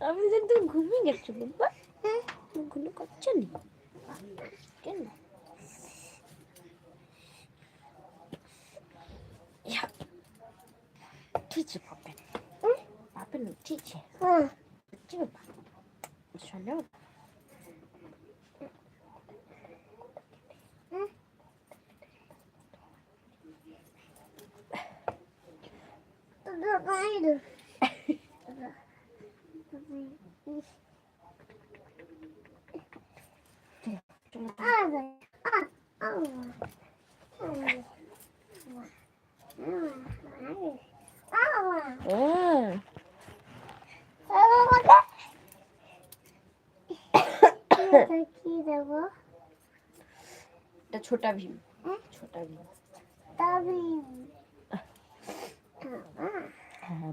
아무 생각 고민했지 뭔가? 응. 근데 깜짝이. 깼나? 야, 티지 봐봐. 응? 앞에는 티지. 응. 찍어봐. 설명. 응. 나 빨리. এটা ছোটা ভীম। ছোটা ভীম। তবে হ্যাঁ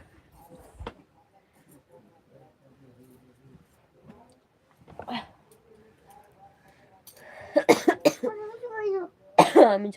আমি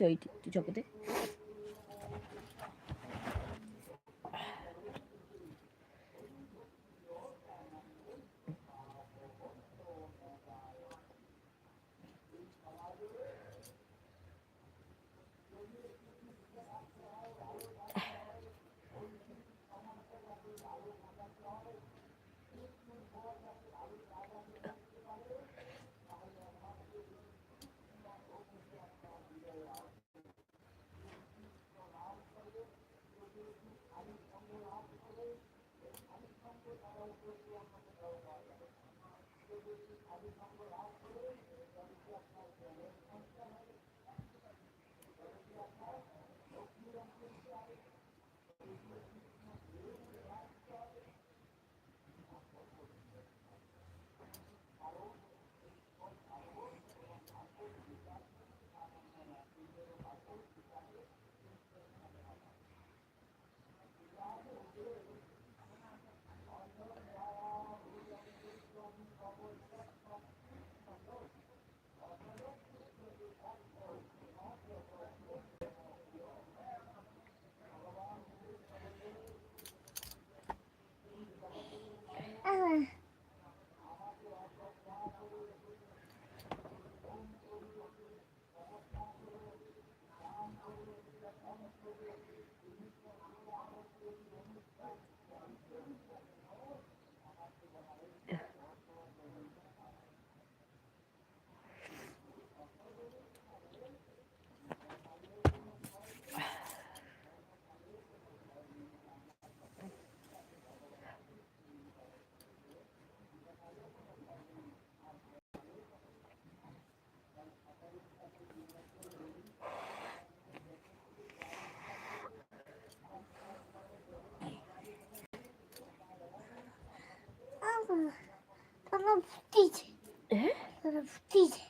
나는 붙이지. 에? 나는 부티지.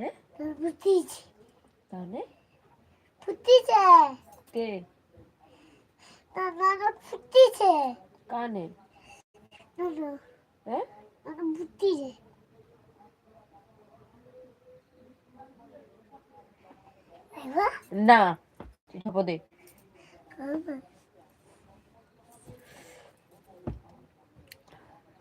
에? 예? 나는 부티지. 나네? 부티지. 네. 나 나는 부티지. 까네. 나는. 에? 나는 부티지. 나. 저번에. 그러면.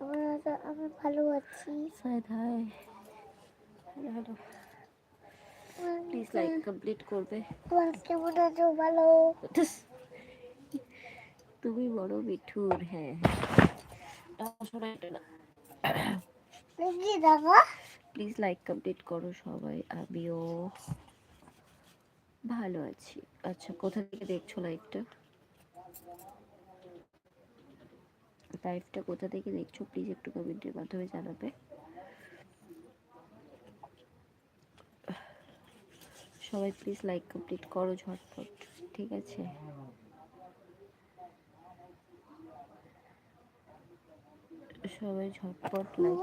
আমরা আমি ভালো আছি। Saeed hi hello hello please like complete করবে। কেমন আছো? ভালো। তুমি বড় মিঠুর হ্যাঁ প্লিজ লাইক কমপ্লিট করো সবাই। আমিও ভালো আছি। আচ্ছা কোথা থেকে দেখছ লাইভটা লাইভটা কোথা থেকে দেখছ প্লিজ একটু কমেন্টের মাধ্যমে জানাবে। সবাই প্লিজ লাইক কমপ্লিট করো ঝটপট ঠিক আছে? সবাই ঝটপট লাইক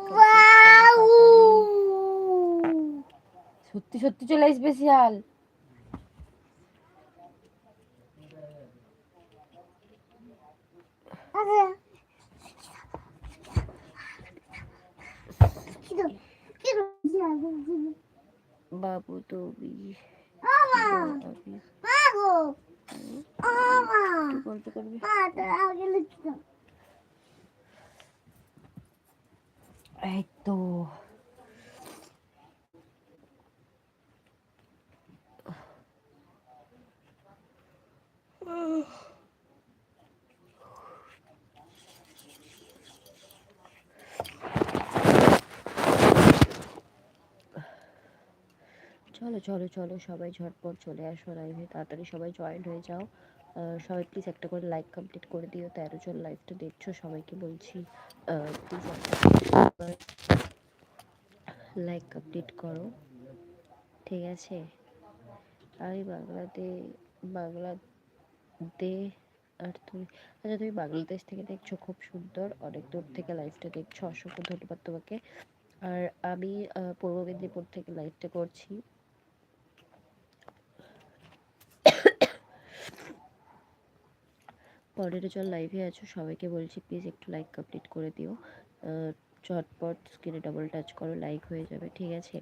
সত্যি সত্যি চলে আসবে শিয়াল। আচ্ছা। বাবু তো আগে লিখতো এই তো চলো চলো, সবাই ঝটপট চলে আসো লাইভে তাড়াতাড়ি সবাই জয়েন হয়ে যাও। সবাই প্লিজ একটা করে লাইক কমপ্লিট করে দিও। তেরো জন লাইভটা দেখছ, সবাইকে বলছি লাইক কমপ্লিট করো ঠিক আছে? আমি বাংলাতে বাংলাতে আর তুমি আচ্ছা তুমি বাংলাদেশ থেকে দেখছ, খুব সুন্দর। অনেক দূর থেকে লাইভটা দেখছ। অসংখ্য ধন্যবাদ তোমাকে। আর আমি পূর্ব মেদিনীপুর থেকে লাইভটা করছি। পনেরো জন লাইভে আছো, সবাইকে বলছি প্লিজ একটু লাইক কমপ্লিট করে দিও। ঝটপট স্ক্রিনে ডবল টাচ করো লাইক হয়ে যাবে, ঠিক আছে?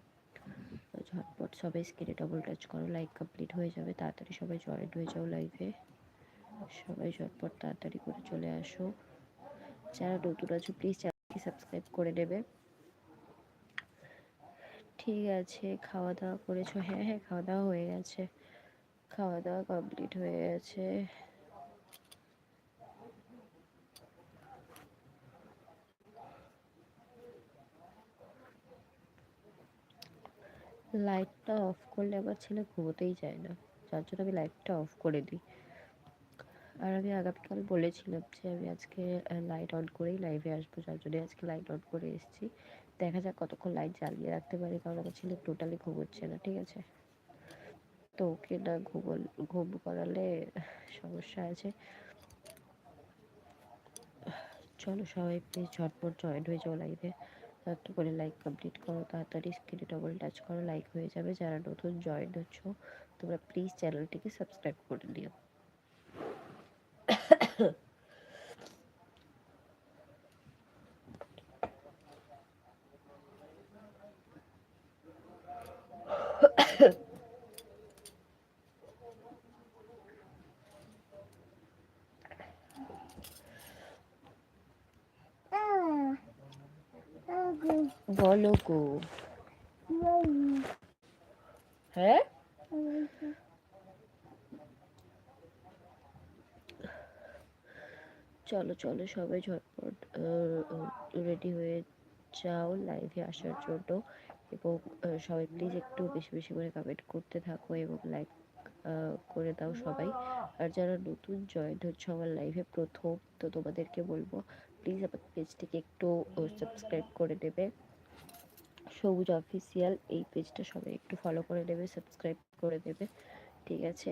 ঝটপট সবাই স্ক্রিনে ডবল টাচ করো লাইক কমপ্লিট হয়ে যাবে, তাড়াতাড়ি সবাই জয়েন হয়ে যাও লাইভে সবাই ঝটপট তাড়াতাড়ি করে চলে আসো। যারা নতুন আছো প্লিজ চ্যানেলটি সাবস্ক্রাইব করে নেবে। ঠিক আছে, খাওয়া দাওয়া করেছ? হ্যাঁ হ্যাঁ খাওয়া দাওয়া হয়ে গেছে। খাওয়া দাওয়া কমপ্লিট হয়ে গেছে। লাইটটা অফ করলে আমার ছেলে ঘুমোতেই চায় না। যার জন্য আমি লাইটটা অফ করে দিই। আর আমি আগামীকাল বলেছিলাম যে আমি আজকে লাইট অন করেই লাইভে আসব। যার জন্য আজকে লাইট অন করে এসেছি। দেখা যাক কতক্ষণ লাইট জ্বালিয়ে রাখতে পারি। কারণ আমার ছেলে টোটালি ঘুমোচ্ছে না, ঠিক আছে? তো ওকে না ঘুমল, ঘুম করালে সমস্যা আছে। চলো সবাই প্লিজ ঝটপট জয়েন হয়ে যাও লাইভে একটা করে লাইক কমপ্লিট করো, তাড়াতাড়ি স্ক্রিনে ডবল টাচ করো লাইক হয়ে যাবে যারা নতুন জয়েন হচ্ছ, তোমরা প্লিজ চ্যানেলটিকে সাবস্ক্রাইব করে নিও Ah. বলো গো. হ্যাঁ? চলো চলো, সবাই ঝটপট রেডি হয়ে যাও লাইভে আসার জন্য এবং সবাই প্লিজ একটু বেশি বেশি করে কমেন্ট করতে থাকো এবং লাইক করে দাও সবাই। আর যারা নতুন জয়েন হচ্ছে আমার লাইভে প্রথম, তো তোমাদেরকে বলব প্লিজ আমার পেজটিকে একটু সাবস্ক্রাইব করে দেবে। সবুজ অফিসিয়াল এই পেজটা সবাই একটু ফলো করে দেবে সাবস্ক্রাইব করে দেবে ঠিক আছে?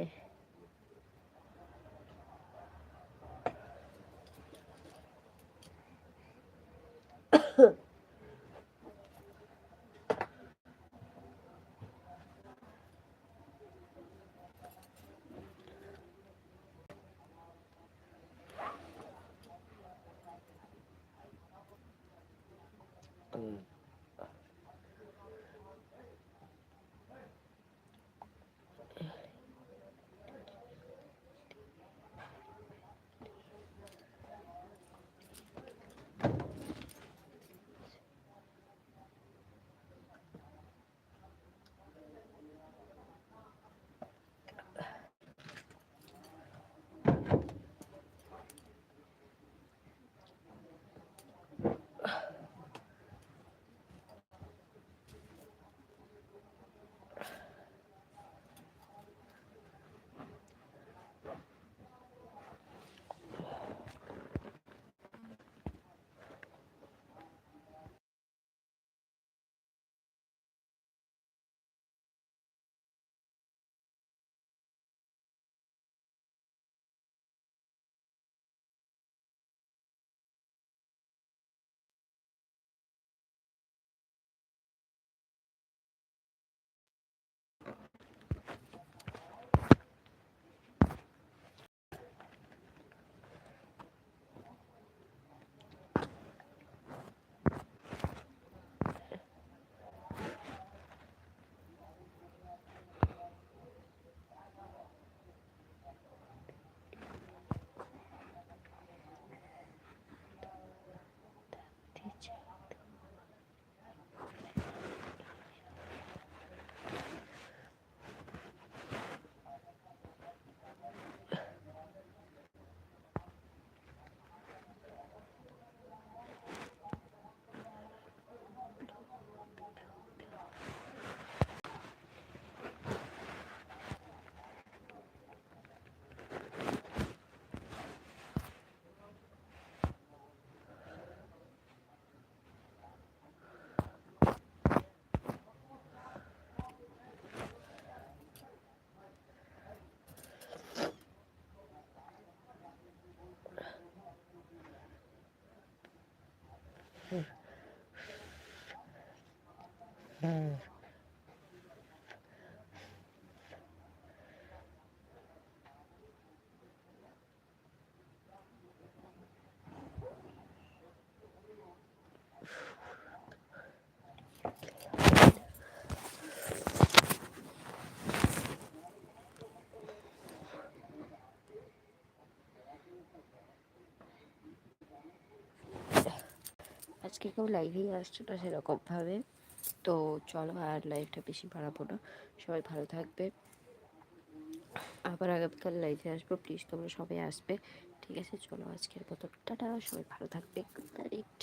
আজকে কেউ লাইভেই আসছে না সেরকমভাবে তো চলো আর লাইভটা বেশি বাড়াবো না। সবাই ভালো থাকবে। আবার আগামীকাল লাইভে আসব। প্লিজ তোমরা সবাই আসবে। ঠিক আছে, চলো আজকের মতো টাটা, সবাই ভালো থাকবে। Good night